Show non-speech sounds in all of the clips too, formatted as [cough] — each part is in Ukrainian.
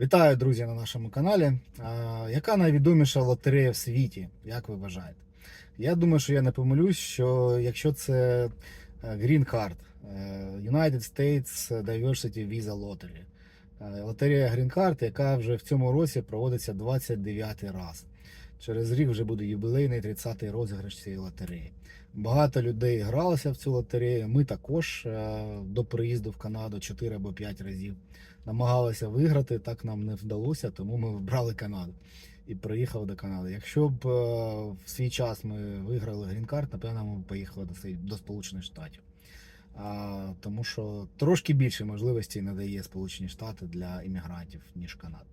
Вітаю, друзі, на нашому каналі. А, яка найвідоміша лотерея в світі? Як ви вважаєте? Я думаю, що я не помилюсь, що якщо це е, Green Card, е, United States Diversity Visa Lottery, е, лотерея Green Card, яка вже в цьому році проводиться 29 раз. Через рік вже буде юбілейний 30-й розіграш цієї лотереї. Багато людей гралося в цю лотерею. Ми також е, до приїзду в Канаду 4 або 5 разів намагалися виграти, так нам не вдалося, тому ми вибрали Канаду і приїхали до Канади. Якщо б е, в свій час ми виграли грін-карт, напевно, ми б поїхали до, Сполучених Штатів. Тому що трошки більше можливостей надає Сполучені Штати для іммігрантів, ніж Канада.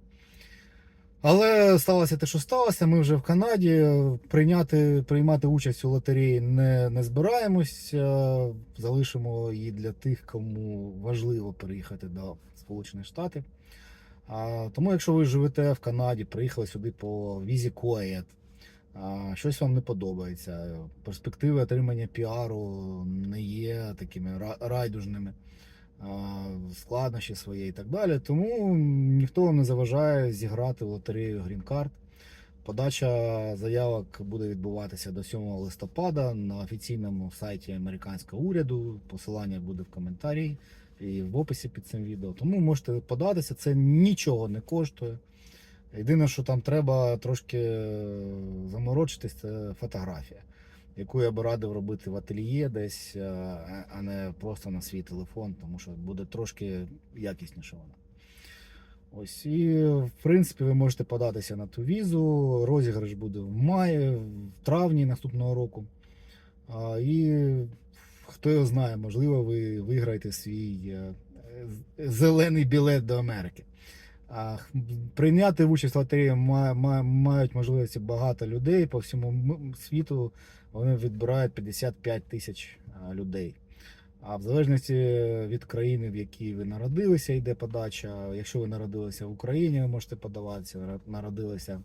Але сталося те, що сталося. Ми вже в Канаді. Прийняти, приймати участь у лотереї не, не збираємось. Е, Залишимо її для тих, кому важливо переїхати до Сполучених Штатів. Тому, якщо ви живете в Канаді, приїхали сюди по візі КОЕД, щось вам не подобається, перспективи отримання піару не є такими райдужними, складнощі свої і так далі. Тому ніхто не заважає зіграти в лотерею Green Card. Подача заявок буде відбуватися до 7 листопада на офіційному сайті американського уряду. Посилання буде в коментарі і в описі під цим відео. Тому можете податися, це нічого не коштує. Єдине, що там треба трошки е, заморочитись, це фотографія, яку я би радив робити в ательє десь, е, а не просто на свій телефон, тому що буде трошки якісніше вона. Ось і в принципі ви можете податися на ту візу. Розіграш буде в маї, в травні наступного року. А, і хто його знає, можливо, ви виграєте свій е, зелений білет до Америки. А, прийняти участь в лотереї ма- ма- мають можливості багато людей по всьому світу. Вони відбирають 55 тисяч людей. А в залежності від країни, в якій ви народилися, йде подача. Якщо ви народилися в Україні, ви можете подаватися, народилися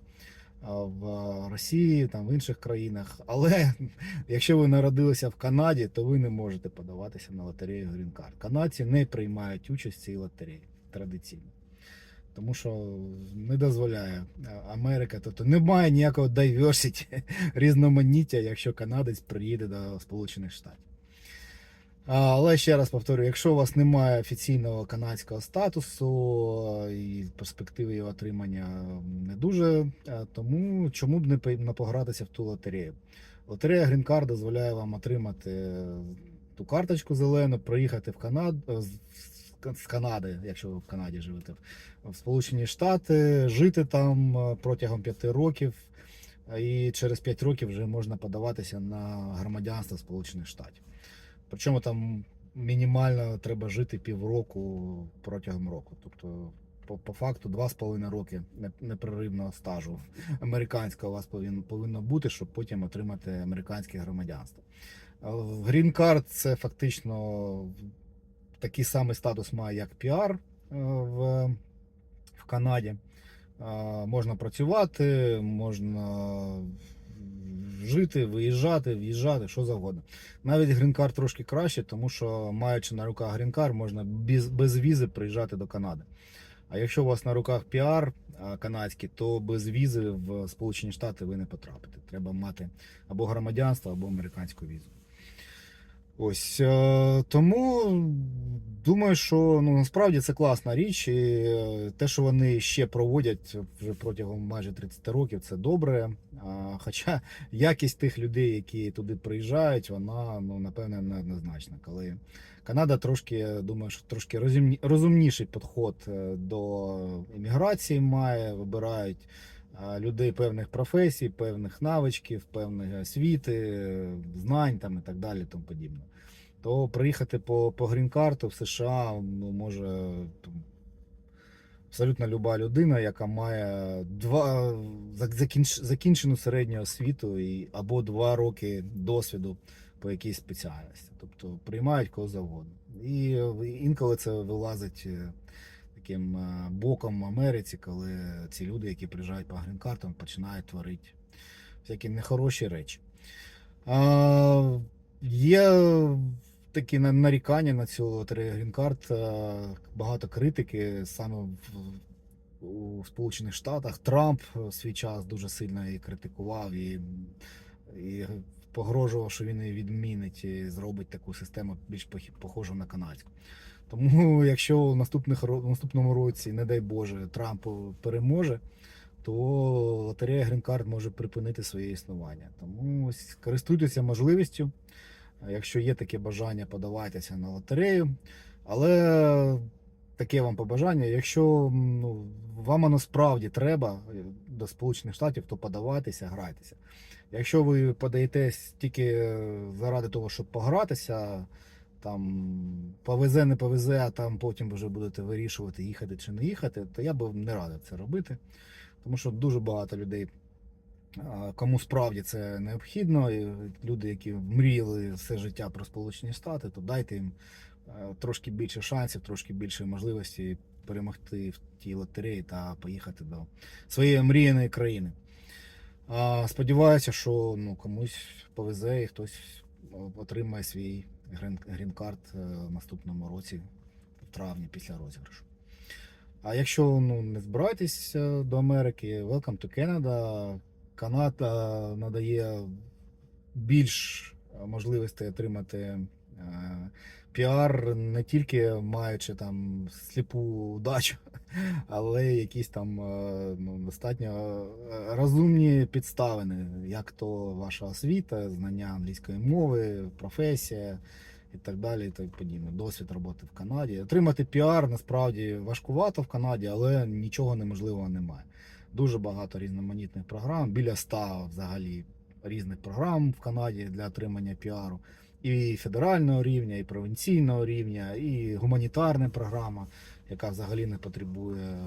в Росії, там в інших країнах. Але [laughs] якщо ви народилися в Канаді, то ви не можете подаватися на лотерею Green Card. Канадці не приймають участь в цій лотереї традиційно. Тому що не дозволяє Америка, тобто немає ніякого diversity, [laughs] різноманіття, якщо канадець приїде до Сполучених Штатів. Але ще раз повторюю, якщо у вас немає офіційного канадського статусу і перспективи його отримання не дуже, тому чому б не погратися в ту лотерею? Лотерея Green Card дозволяє вам отримати ту карточку зелену, проїхати в Канаду з Канади, якщо ви в Канаді живете, в Сполучені Штати, жити там протягом п'яти років. І через 5 років вже можна подаватися на громадянство Сполучених Штатів. Причому там мінімально треба жити півроку протягом року. Тобто, по, по факту, 2,5 роки непреривного стажу американського у вас повинно, повинно бути, щоб потім отримати американське громадянство. Green Card це фактично такий самий статус має, як піар е, в, в Канаді. Можна працювати, можна жити, виїжджати, в'їжджати, що завгодно. Навіть грін-кар трошки краще, тому що маючи на руках грін-кар, можна без, без візи приїжджати до Канади. А якщо у вас на руках піар канадський, то без візи в Сполучені Штати ви не потрапите. Треба мати або громадянство, або американську візу. Ось е, тому думаю, що ну насправді це класна річ, і е, те, що вони ще проводять вже протягом майже 30 років, це добре. Хоча якість тих людей, які туди приїжджають, вона ну напевне неоднозначна. Коли Канада трошки, думаю, що трошки розумні, розумніший підход е, до імміграції має, вибирають людей певних професій, певних навичків, певної освіти, знань там і так далі, тому подібне. То приїхати по, по грін-карту в США ну, може абсолютно люба людина, яка має два закінч, закінчену середню освіту і, або два роки досвіду по якійсь спеціальності. Тобто приймають кого завгодно. І е, інколи це вилазить е, таким е, боком в Америці, коли ці люди, які приїжджають по грін-картам, починають творити всякі нехороші речі. А, є такі нарікання на цю лотерею е, багато критики саме в, у Сполучених Штатах. Трамп в свій час дуже сильно її критикував і, і погрожував, що він її відмінить і зробить таку систему більш похожу на канадську. Тому, [laughs] якщо в наступних в наступному році, не дай Боже, Трамп переможе, то лотерея Card може припинити своє існування. Тому користуйтеся можливістю. Якщо є таке бажання, подавайтеся на лотерею. Але таке вам побажання. Якщо ну, вам воно справді треба е, до Сполучених Штатів, то подавайтеся, грайтеся. Якщо ви подаєтесь тільки е, заради того, щоб погратися, там повезе, не повезе, а там потім вже будете вирішувати, їхати чи не їхати, то я би не радив це робити. Тому що дуже багато людей, кому справді це необхідно, люди, які мріяли все життя про Сполучені Штати, то дайте їм е, трошки більше шансів, трошки більше можливості перемогти в тій лотереї та поїхати до своєї мріяної країни. Сподіваюся, що ну, комусь повезе і хтось отримає свій грін- грін-карт е, в наступному році, в травні, після розіграшу. А якщо ну, не збираєтесь до Америки, welcome to Canada. Канада надає більш е, можливостей отримати е, піар, не тільки маючи там сліпу удачу, [laughs] але якісь там е, ну, достатньо розумні підставини, як то ваша освіта, знання англійської мови, професія і так далі, і так подібне. Досвід роботи в Канаді. Отримати піар насправді важкувато в Канаді, але нічого неможливого немає. Дуже багато різноманітних програм, біля 100 взагалі різних програм в Канаді для отримання піару. І федерального рівня, і провінційного рівня, і гуманітарна програма, яка взагалі не потребує е,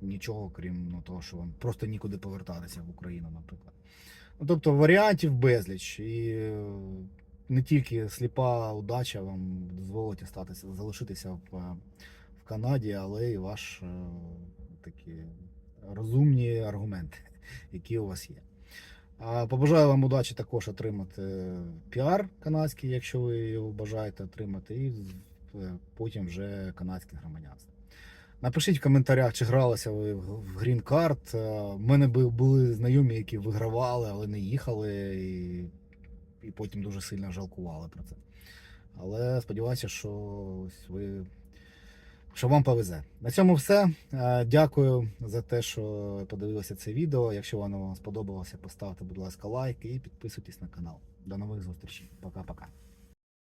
нічого, крім ну, того, що вам просто нікуди повертатися в Україну, наприклад. Ну, тобто варіантів безліч. І е, не тільки сліпа удача вам дозволить остатися, залишитися в, е, в Канаді, але й ваш такі розумні аргументи, які у вас є. Побажаю вам удачі також отримати піар канадський, якщо ви його бажаєте отримати, і е, потім вже канадське громадянство. Напишіть в коментарях, чи гралися ви в Green Card. Е, У мене були знайомі, які вигравали, але не їхали, і, і потім дуже сильно жалкували про це. Але сподіваюся, що ось ви що вам повезе. На цьому все. Е, Дякую за те, що подивилися це відео. Якщо воно вам сподобалося, поставте, будь ласка, лайк і підписуйтесь на канал. До нових зустрічей. Пока-пока.